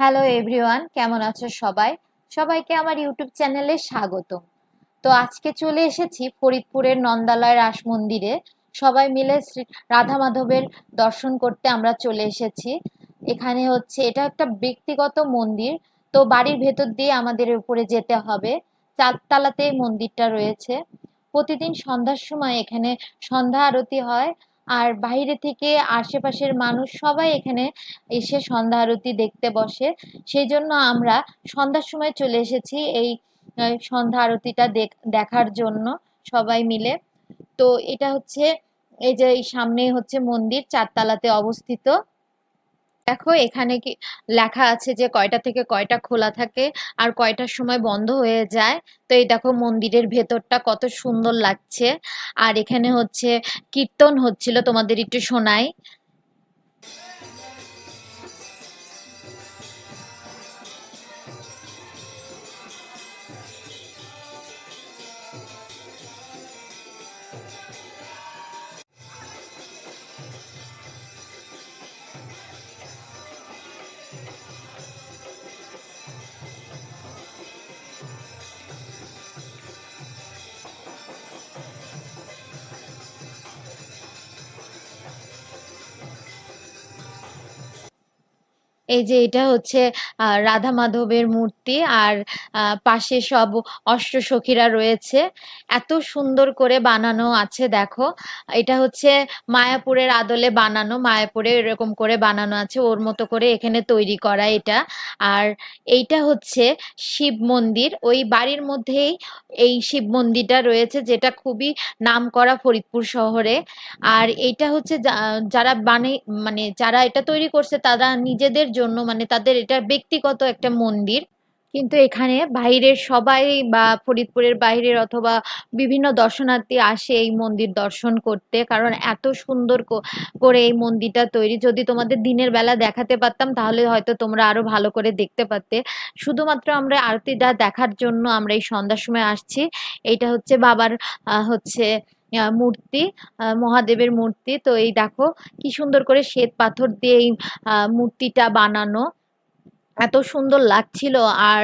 Hello everyone কেমন আছো সবাই? সবাইকে আমার ইউটিউব চ্যানেলে স্বাগত তো আজকে চলে এসেছি ফরিদপুরের নন্দালয় রাস মন্দিরে। সবাই মিলে শ্রী রাধা মাধবের দর্শন করতে আমরা চলে এসেছি। এখানে হচ্ছে, এটা একটা ব্যক্তিগত মন্দির, তো বাড়ির ভেতর দিয়ে আমাদের উপরে যেতে হবে। চারতলাতে মন্দিরটা রয়েছে। প্রতিদিন সন্ধ্যার সময় এখানে সন্ধ্যা আরতি হয়। আর বাইরে থেকে আশেপাশের মানুষ সবাই এখানে এসে সন্ধ্যা আরতি দেখতে বসে। সেই জন্য আমরা সন্ধ্যার সময় চলে এসেছি এই সন্ধ্যা আরতিটা দেখ- দেখার জন্য সবাই মিলে। তো এটা হচ্ছে, এই যে এই সামনে হচ্ছে মন্দির, চারতলাতে অবস্থিত। দেখো, এখানে কি লেখা আছে যে কয়টা থেকে কয়টা খোলা থাকে আর কয়টার সময় বন্ধ হয়ে যায়। তো এই দেখো, মন্দিরের ভেতরটা কত সুন্দর লাগছে। আর এখানে হচ্ছে কীর্তন হচ্ছিল তোমাদের একটু শোনাই। এই যে এটা হচ্ছে রাধা মাধবের মূর্তি আর পাশে সব অষ্টসখীরা রয়েছে। এত সুন্দর করে বানানো আছে দেখো। এটা হচ্ছে মায়াপুরের আদলে বানানো, মায়াপুরে এরকম করে বানানো আছে, ওর মতো করে এখানে তৈরি করা এটা। আর এইটা হচ্ছে শিব মন্দির। ওই বাড়ির মধ্যেই এই শিব মন্দিরটা রয়েছে, যেটা খুবই নাম করা ফরিদপুর শহরে। আর এইটা হচ্ছে যারা বানে মানে যারা এটা তৈরি করছে, তারা নিজেদের জন্য মানে তাদের এটা ব্যক্তিগত একটা মন্দির। কিন্তু এখানে বাইরের সবাই বা ফরিদপুরের বাইরের অথবা বিভিন্ন দর্শনার্থী আসে এই মন্দির দর্শন করতে। কারণ এত সুন্দর করে এই মন্দিরটা তৈরি। যদি তোমাদের দিনের বেলা দেখাতে পারতাম, তাহলে হয়তো তোমরা আরও ভালো করে দেখতে পারতে। শুধুমাত্র আমরা আরতিটা দেখার জন্য আমরা এই সন্ধ্যার সময় আসছি। এইটা হচ্ছে বাবার হচ্ছে মূর্তি মহাদেবের মূর্তি। তো এই দেখো, কি সুন্দর করে শ্বেত পাথর দিয়ে এই মূর্তিটা বানানো। এত সুন্দর লাগছিল আর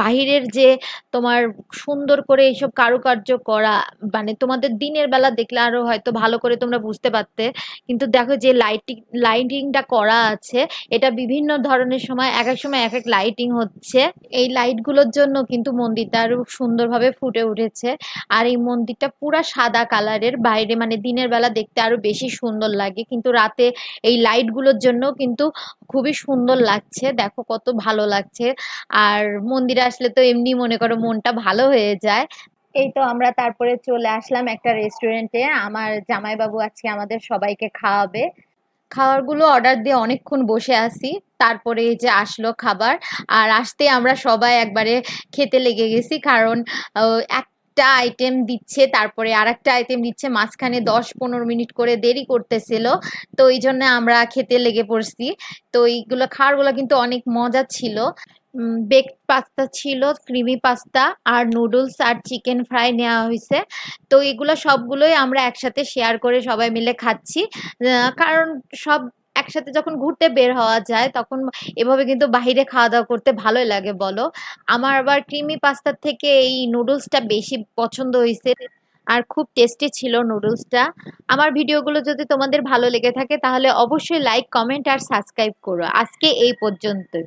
বাহিরের যে তোমার সুন্দর করে এইসব কারুকার্য করা মানে তোমাদের দিনের বেলা দেখলে আরও হয়তো ভালো করে তোমরা বুঝতে পারতে। কিন্তু দেখো যে লাইটিং, লাইটিংটা করা আছে, এটা বিভিন্ন ধরনের সময়, এক এক সময় এক এক লাইটিং হচ্ছে। এই লাইটগুলোর জন্য কিন্তু মন্দিরটা আরও সুন্দরভাবে ফুটে উঠেছে। আর এই মন্দিরটা পুরা সাদা কালারের, বাইরে মানে দিনের বেলা দেখতে আরও বেশি সুন্দর লাগে। কিন্তু রাতে এই লাইটগুলোর জন্য কিন্তু খুবই সুন্দর লাগছে। দেখো কত ভালো লাগছে। আর মন্দিরে আসলে তো এমনি মনে করো মনটা ভালো হয়ে যায়। এই তো আমরা তারপরে চলে আসলাম একটা রেস্টুরেন্টে আমার জামাইবাবু আজকে আমাদের সবাইকে খাওয়াবে। খাবারগুলো অর্ডার দিয়ে অনেকক্ষণ বসে আছি। তারপরে এই যে আসলো খাবার। আর আসতে আমরা সবাই একবারে খেতে লেগে গেছি। কারণ আহ, একটা আইটেম দিচ্ছে, তারপরে আর একটা আইটেম দিচ্ছে, মাঝখানে দশ পনেরো মিনিট করে দেরি করতেছিল। তো এই জন্য আমরা খেতে লেগে পড়ছি। তো এইগুলো খাওয়ারগুলো কিন্তু অনেক মজা ছিল। বেক পাস্তা ছিল ক্রিমি পাস্তা আর নুডলস আর চিকেন ফ্রাই নেওয়া হয়েছে। তো এগুলো সবগুলোই আমরা একসাথে শেয়ার করে সবাই মিলে খাচ্ছি। কারণ সব একসাথে যখন ঘুরতে বের হওয়া যায়, তখন এভাবে কিন্তু বাহিরে খাওয়া দাওয়া করতে ভালোই লাগে, বলো। আমার আবার ক্রিমি পাস্তার থেকে এই নুডলসটা বেশি পছন্দ হয়েছে আর খুব টেস্টি ছিল নুডলসটা। আমার ভিডিওগুলো যদি তোমাদের ভালো লেগে থাকে, তাহলে অবশ্যই লাইক কমেন্ট আর সাবস্ক্রাইব করো। আজকে এই পর্যন্তই।